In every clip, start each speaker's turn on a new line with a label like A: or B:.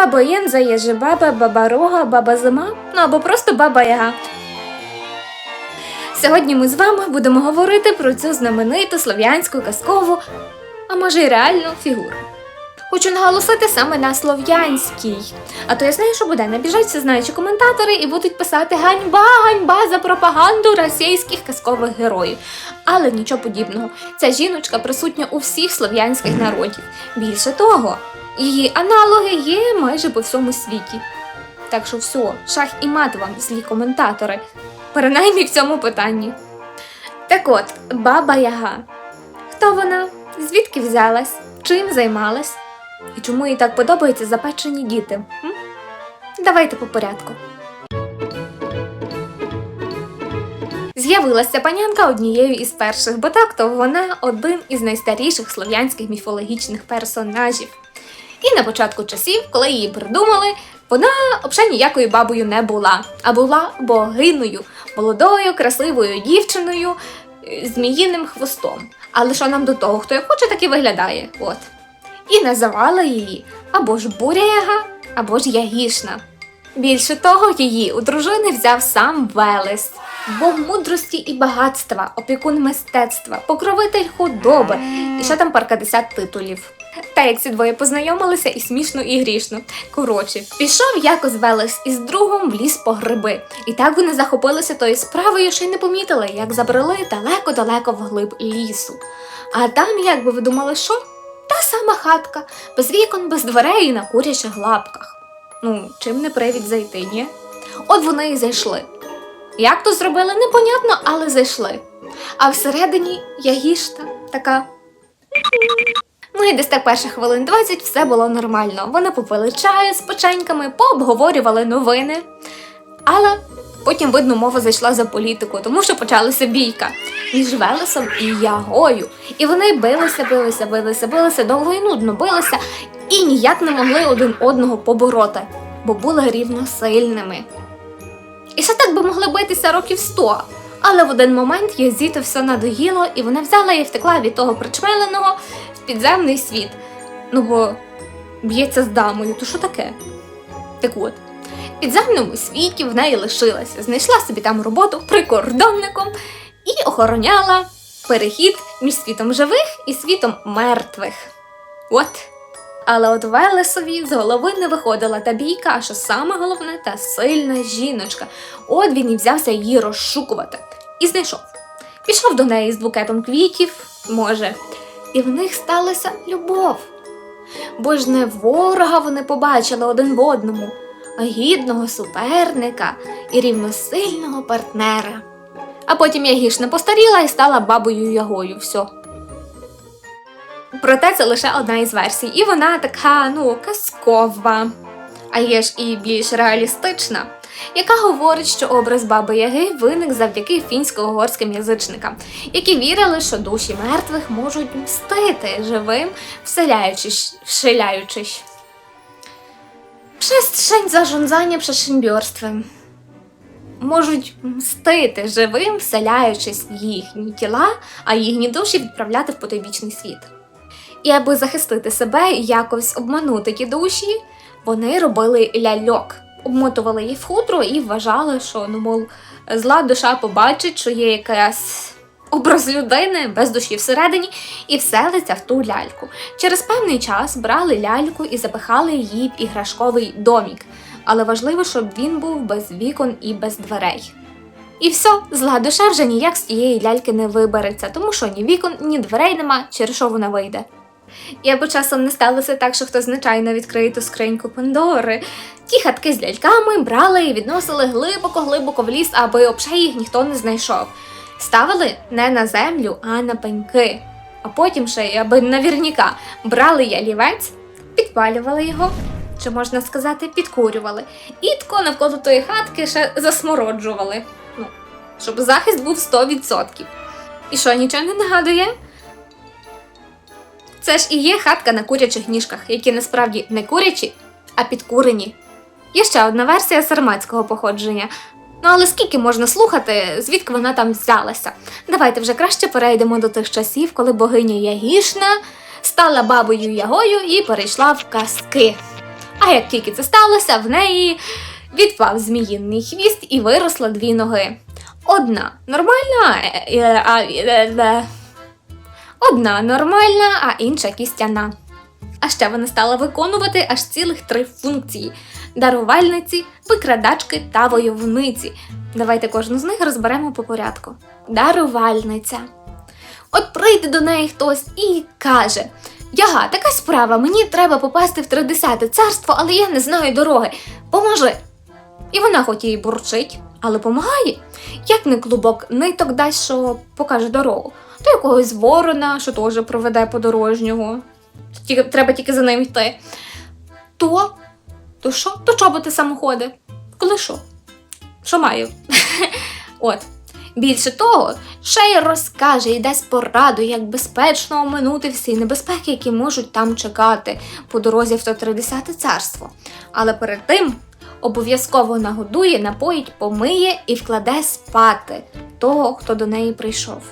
A: баба Єн, заєже баба, Рога, баба Зима, ну або просто баба Яга. Сьогодні ми з вами будемо говорити про цю знамениту слов'янську казкову, а може й реальну фігуру. Хочу наголосити саме на слов'янській. А то я знаю, що буде набіжать всезнаючі коментатори і будуть писати ганьба, ганьба за пропаганду російських казкових героїв. Але нічого подібного. Ця жіночка присутня у всіх слов'янських народів. Більше того, її аналоги є майже по всьому світі. Так що все, шах і мат вам, злі коментатори. Принаймні в цьому питанні. Так от, баба Яга. Хто вона? Звідки взялась? Чим займалась? І чому їй так подобаються запечені діти? М? Давайте по порядку. З'явилася панянка однією із перших, бо так то вона один із найстаріших слов'янських міфологічних персонажів. І на початку часів, коли її придумали, вона взагалі ніякою бабою не була, а була богиною, молодою, красивою дівчиною е, зміїним хвостом. Але що нам до того, хто як хоче, так і виглядає. От. І називали її або ж Буряга, або ж Ягішна. Більше того, її у дружини взяв сам Велес, бог мудрості і багатства, опікун мистецтва, покровитель худоби і ще там паркадесят титулів. Та як ці двоє познайомилися і смішно, і грішно. Коротше, пішов якось Велес із другом в ліс по гриби. І так вони захопилися тою справою, що й не помітили, як забрели далеко-далеко вглиб лісу. А там, як би ви думали, що? Та сама хатка, без вікон, без дверей і на курячих лапках. Ну, чим не привід зайти, ні? От вони і зайшли. Як то зробили, непонятно, але зайшли. А всередині ягішта така. Ну і десь так перших хвилин 20 все було нормально. Вони попили чаю з печеньками, пообговорювали новини. Але потім, видно, мова зайшла за політику, тому що почалася бійка між Велесом і Ягою. І вони билися, билися, билися, билися, довго і нудно билися, і ніяк не могли один одного побороти, бо були рівносильними. І ще так би могли битися років сто. Але в один момент Язіту все надоїло, і вона взяла і втекла від того причмеленого в підземний світ. Ну бо б'ється з дамою, то що таке? Так от, в підземному світі в неї лишилася, знайшла собі там роботу прикордонником і охороняла перехід між світом живих і світом мертвих. От. Але от Велесові з голови не виходила та бійка, що саме головне, та сильна жіночка. От він і взявся її розшукувати. І знайшов. Пішов до неї з букетом квітів, може, і в них сталася любов. Бо ж не ворога вони побачили один в одному, а гідного суперника і рівносильного партнера. А потім Ягішна постаріла і стала бабою Ягою. Все. Проте це лише одна із версій, і вона така, ну, казкова. А є ж і більш реалістична, яка говорить, що образ баби Яги виник завдяки фінсько-угорським язичникам, які вірили, що душі мертвих можуть мстити живим, вселяючись, вселяючись. Przestrzeń zarządzania przedsiębiorstwem. Можуть мстити живим, вселяючись в їхні тіла, а їхні душі відправляти в потойбічний світ. І аби захистити себе і якось обманути ті душі, вони робили ляльок, обмотували їх в хутро і вважали, що ну, мов, зла душа побачить, що є якась образ людини без душі всередині, і вселиться в ту ляльку. Через певний час брали ляльку і запихали її в іграшковий домік. Але важливо, щоб він був без вікон і без дверей. І все, зла душа вже ніяк з тієї ляльки не вибереться, тому що ні вікон, ні дверей нема, через що вона вийде. І аби часом не сталося так, що хтось звичайно відкриє ту скриньку Пандори. Ті хатки з ляльками брали і відносили глибоко-глибоко в ліс, аби обше їх ніхто не знайшов. Ставили не на землю, а на пеньки. А потім ще, й, аби навірніка, брали ялівець, підпалювали його, чи можна сказати, підкурювали, і тако навколо тої хатки ще засмороджували. Ну, щоб захист був 100%. І що, нічого не нагадує? Це ж і є хатка на курячих ніжках, які насправді не курячі, а підкурені. Є ще одна версія сарматського походження. Ну але скільки можна слухати, звідки вона там взялася? Давайте вже краще перейдемо до тих часів, коли богиня Ягішна стала бабою Ягою і перейшла в казки. А як тільки це сталося, в неї відпав зміїний хвіст і виросла дві ноги. Одна нормальна, е, е, е, одна нормальна, а інша кістяна. А ще вона стала виконувати аж цілих три функції: дарувальниці, викрадачки та войовниці. Давайте кожну з них розберемо по порядку. Дарувальниця. От прийде до неї хтось і каже: Яга, така справа, мені треба попасти в тридесяте царство, але я не знаю дороги. Поможи. І вона хоч і бурчить, але помагає. Як не клубок ниток дасть, що покаже дорогу, то якогось ворона, що теж проведе подорожнього. Треба тільки за ним йти. То, то що? То чоботи самоходи. Коли що? Що маю? От. Більше того, ще й розкаже і дасть пораду, як безпечно оминути всі небезпеки, які можуть там чекати по дорозі в то 30 царство. Але перед тим обов'язково нагодує, напоїть, помиє і вкладе спати того, хто до неї прийшов.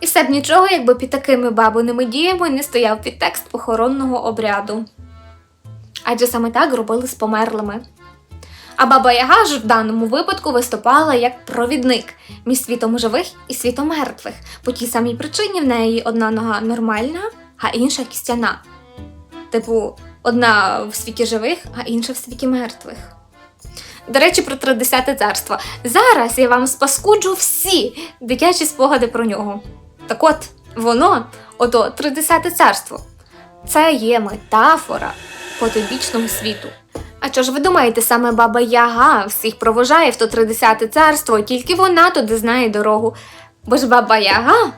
A: І все б нічого, якби під такими бабиними діями не стояв підтекст похоронного обряду. Адже саме так робили з померлими. А баба Яга ж в даному випадку виступала як провідник між світом живих і світом мертвих. По тій самій причині в неї одна нога нормальна, а інша кістяна. Типу, одна в світі живих, а інша в світі мертвих. До речі, про 30 царство. Зараз я вам спаскуджу всі дитячі спогади про нього. Так от, воно, ото 30 царство, це є метафора потойбічного світу. А що ж ви думаєте, саме баба Яга всіх провожає в то 30 царство, тільки вона туди знає дорогу. Бо ж баба Яга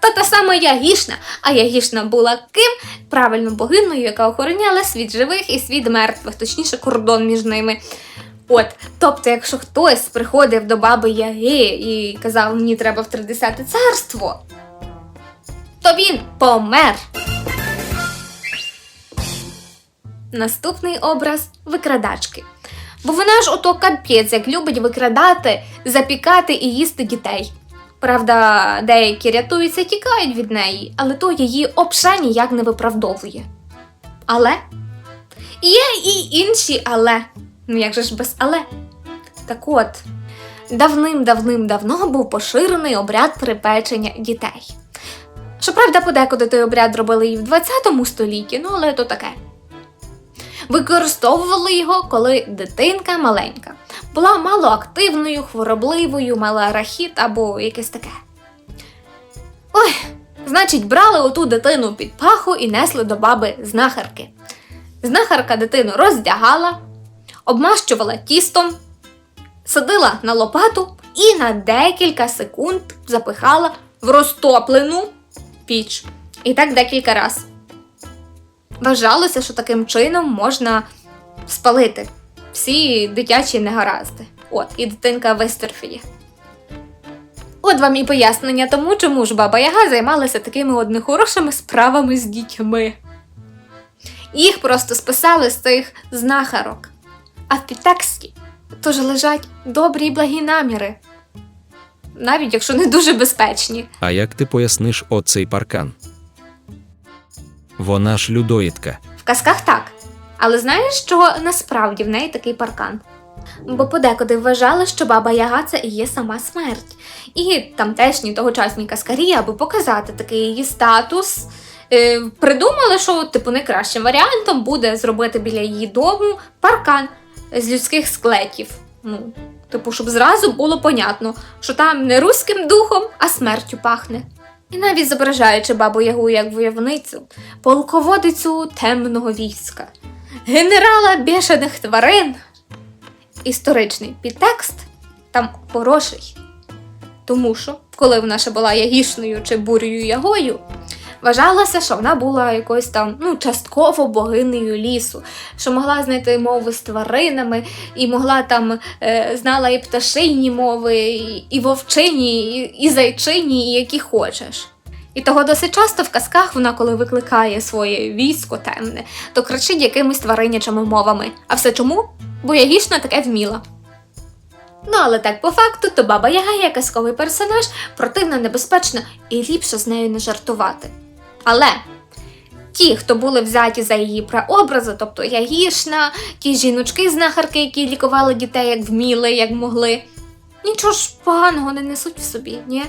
A: та та сама Ягішна, а Ягішна була ким? Правильно богиною, яка охороняла світ живих і світ мертвих, точніше, кордон між ними. От, тобто, якщо хтось приходив до баби Яги і казав, мені треба в 30 царство, то він помер. Наступний образ викрадачки. Бо вона ж ото капець, як любить викрадати, запікати і їсти дітей. Правда, деякі рятуються, тікають від неї, але то її обша ніяк не виправдовує. Але є і інші але. Ну як же ж без але? Так от, давним-давним-давно був поширений обряд припечення дітей. Щоправда, подекуди той обряд робили і в 20 столітті, ну але то таке. Використовували його, коли дитинка маленька, була малоактивною, хворобливою, мала рахіт або якесь таке. Ой, значить, брали оту дитину під паху і несли до баби знахарки. Знахарка дитину роздягала, обмащувала тістом, садила на лопату і на декілька секунд запихала в розтоплену піч. І так декілька разів. Вважалося, що таким чином можна спалити всі дитячі негаразди. От, і дитинка вистерфіє. От вам і пояснення тому, чому ж баба Яга займалася такими от нехорошими справами з дітьми. Їх просто списали з цих знахарок. А в підтексті тож лежать добрі й благі наміри, навіть якщо не дуже безпечні.
B: А як ти поясниш оцей паркан? Вона ж людоїдка.
A: В казках так. Але знаєш, що насправді в неї такий паркан? Бо подекуди вважали, що баба Яга це і є сама смерть. І тамтешні тогочасні каскарі, аби показати такий її статус, е, придумали, що типу найкращим варіантом буде зробити біля її дому паркан з людських склетів. Ну, типу, щоб зразу було понятно, що там не руським духом, а смертю пахне. І навіть зображаючи бабу Ягу як войовницю, полководицю темного війська, генерала бішених тварин. Історичний підтекст там хороший. Тому що, коли вона ще була ягішною чи бурою ягою, вважалося, що вона була якоюсь там ну, частково богинею лісу, що могла знайти мови з тваринами, і могла там е, знала і пташині мови, і, і вовчині, і, і зайчині, і які хочеш. І того досить часто в казках вона, коли викликає своє військо темне, то кричить якимись тваринячими мовами. А все чому? Бо Ягішна таке вміла. Ну, але так по факту, то баба Яга є казковий персонаж, противна, небезпечна і ліпше з нею не жартувати. Але ті, хто були взяті за її прообрази, тобто Ягішна, ті жіночки-знахарки, які лікували дітей як вміли, як могли, нічого ж поганого не несуть в собі, ні?